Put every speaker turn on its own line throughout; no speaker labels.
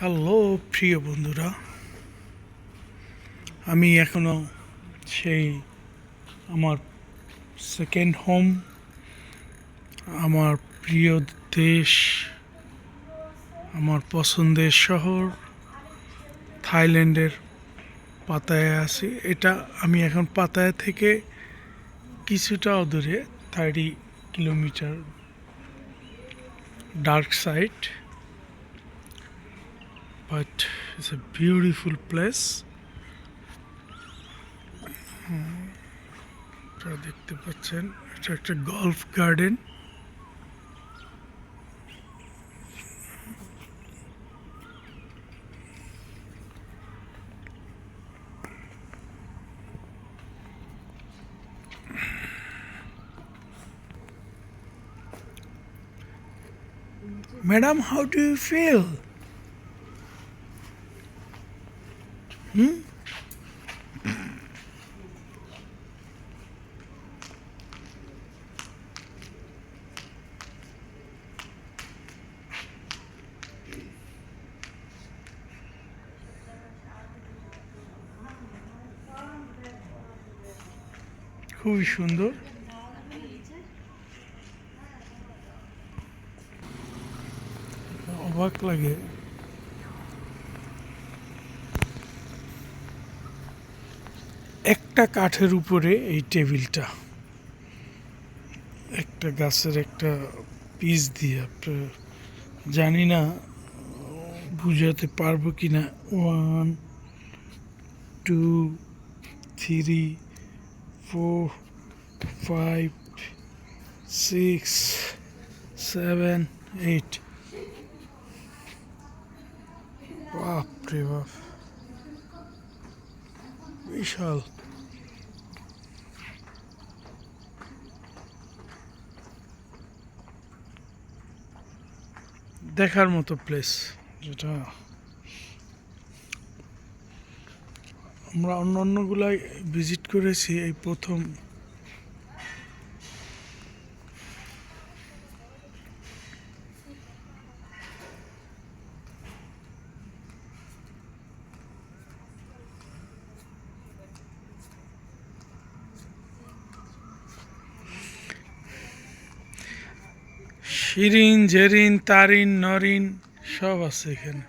Hello, প্রিয় বন্ধুরা। আমি এখনও সেই আমার সেকেন্ড হোম আমার প্রিয় দেশ, আমার পছন্দের শহর, থাইল্যান্ডের পাতায় আছি। এটা আমি এখন পাতায় থেকে কিছুটা দূরে thirty kilometre dark side but it's a beautiful place হুম, আপনারা দেখতে পাচ্ছেন এটা একটা golf garden madam how do you feel খুবই সুন্দর অবাক লাগে একটা কাঠের উপরে এই টেবিলটা। একটা গাছের একটা পিস দিয়ে আপনার জানি না, বুঝাতে পারব কি না। One two three four five six seven eight বাপরে বাপ। বিশাল। দেখার মতো প্লেস যেটা আমরা অন্য অন্যগুলাই ভিজিট করেছি এই প্রথম শিরিন জেরিন তারিন নরিন সব আছে এখানে।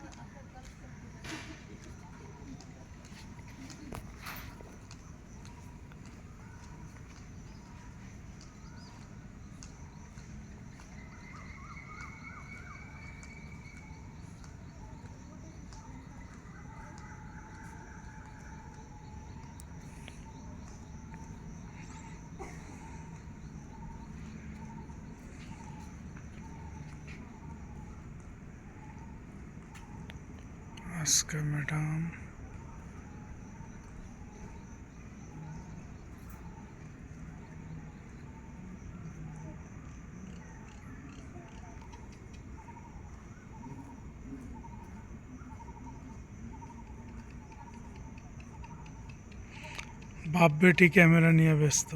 আজকে ম্যাডাম বাপ বেটি ক্যামেরা নিয়ে ব্যস্ত